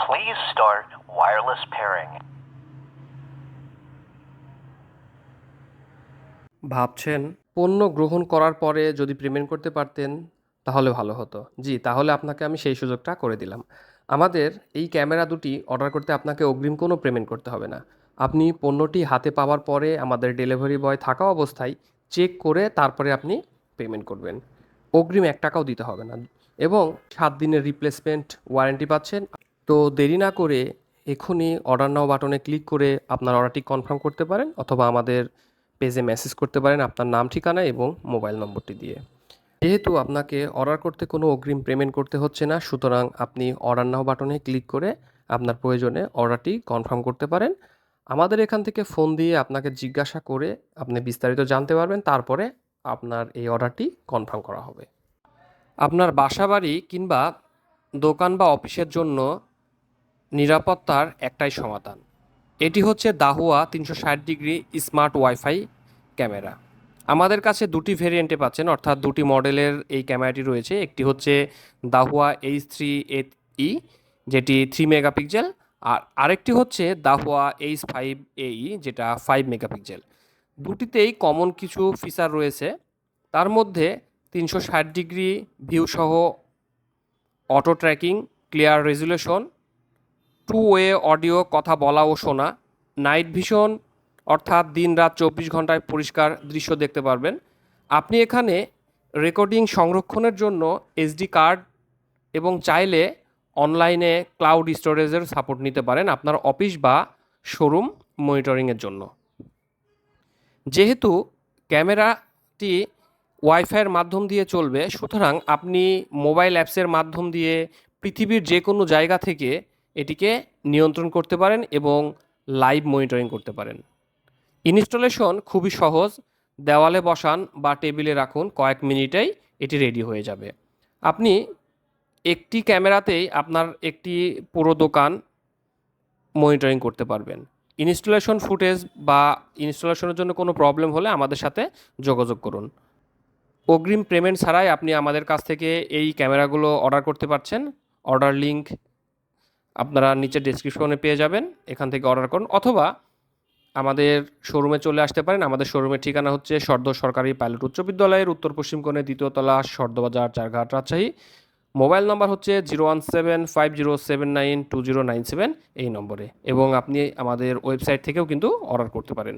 Please start wireless pairing. ভাবছেন, পণ্য গ্রহণ করার পরে যদি পেমেন্ট করতে পারতেন, তাহলে ভালো হতো। জি, তাহলে আপনাকে আমি সেই সুযোগটা করে দিলাম। আমাদের এই ক্যামেরা দুটি অর্ডার করতে আপনাকে অগ্রিম কোনো পেমেন্ট করতে হবে না। আপনি পণ্যটি হাতে পাওয়ার পরে আমাদের ডেলিভারি বয় থাকা অবস্থায় চেক করে তারপরে আপনি পেমেন্ট করবেন। অগ্রিম এক টাকাও দিতে হবে না। এবং সাত দিনের রিপ্লেসমেন্ট ওয়ারেন্টি পাচ্ছেন। তো দেরি না করে এখনই অর্ডার নাও বাটনে ক্লিক করে আপনার অর্ডারটি কনফার্ম করতে পারেন অথবা আমাদের পেজে মেসেজ করতে পারেন আপনার নাম, ঠিকানা এবং মোবাইল নম্বরটি দিয়ে। যেহেতু আপনাকে অর্ডার করতে কোনো অগ্রিম পেমেন্ট করতে হচ্ছে না, সুতরাং আপনি অর্ডার নাও বাটনে ক্লিক করে আপনার প্রয়োজনে অর্ডারটি কনফার্ম করতে পারেন। আমাদের এখান থেকে ফোন দিয়ে আপনাকে জিজ্ঞাসা করে আপনি বিস্তারিত জানতে পারবেন, তারপরে আপনার এই অর্ডারটি কনফার্ম করা হবে। আপনার বাসাবাড়ি কিংবা দোকান বা অফিসের জন্য নিরাপত্তার একটাই সমাধান। এটি হচ্ছে দাহুয়া তিনশো ষাট ডিগ্রি স্মার্ট ওয়াইফাই ক্যামেরা। আমাদের কাছে দুটি ভেরিয়েন্টে পাচ্ছেন, অর্থাৎ দুটি মডেলের এই ক্যামেরাটি রয়েছে। একটি হচ্ছে দাহুয়া এইচ থ্রি ই, যেটি থ্রি মেগাপিক্সেল, আর আরেকটি হচ্ছে দাহুয়া এইচ ফাইভ এই যেটা ফাইভ মেগাপিক্সেল। দুটিতেই কমন কিছু ফিচার রয়েছে। তার মধ্যে তিনশো ষাট ডিগ্রি ভিউ সহ auto tracking, clear resolution two way audio কথা বলা ও শোনা। নাইট ভিশন অর্থাৎ দিন রাত চব্বিশ ঘন্টায় পরিষ্কার দৃশ্য দেখতে পারবেন। আপনি এখানে রেকর্ডিং সংরক্ষণের জন্য এসডি কার্ড এবং চাইলে অনলাইনে ক্লাউড স্টোরেজের সাপোর্ট নিতে পারেন আপনার অফিস বা শোরুম মনিটরিংয়ের জন্য। যেহেতু ক্যামেরাটি ওয়াইফাইয়ের মাধ্যম দিয়ে চলবে, সুতরাং আপনি মোবাইল অ্যাপসের মাধ্যম দিয়ে পৃথিবীর যে কোনো জায়গা থেকে এটিকে নিয়ন্ত্রণ করতে পারেন এবং লাইভ মনিটরিং করতে পারেন। ইনস্টলেশন খুবই সহজ। দেওয়ালে বসান বা টেবিলে রাখুন, কয়েক মিনিটেই এটি রেডি হয়ে যাবে। আপনি একটি ক্যামেরাতেই আপনার একটি পুরো দোকান মনিটরিং করতে পারবেন। ইনস্টলেশন ফুটেজ বা ইনস্টলেশনের জন্য কোনো প্রবলেম হলে আমাদের সাথে যোগাযোগ করুন। অগ্রিম পেমেন্ট ছাড়াই আপনি আমাদের কাছ থেকে এই ক্যামেরাগুলো অর্ডার করতে পারছেন। অর্ডার লিঙ্ক আপনারা নিচে ডিসক্রিপশনে পেয়ে যাবেন, এখান থেকে অর্ডার করুন, অথবা আমাদের শোরুমে চলে আসতে পারেন। আমাদের শোরুমের ঠিকানা হচ্ছে সর্দ সরকারি পাইলট উচ্চ বিদ্যালয়ের উত্তর পশ্চিম কোণে দ্বিতীয়তলা সর্দবাজার, চারঘাট, রাজশাহী। মোবাইল নম্বর হচ্ছে zero one seven five zero seven nine two zero nine seven এই নম্বরে এবং আপনি আমাদের ওয়েবসাইট থেকেও কিন্তু অর্ডার করতে পারেন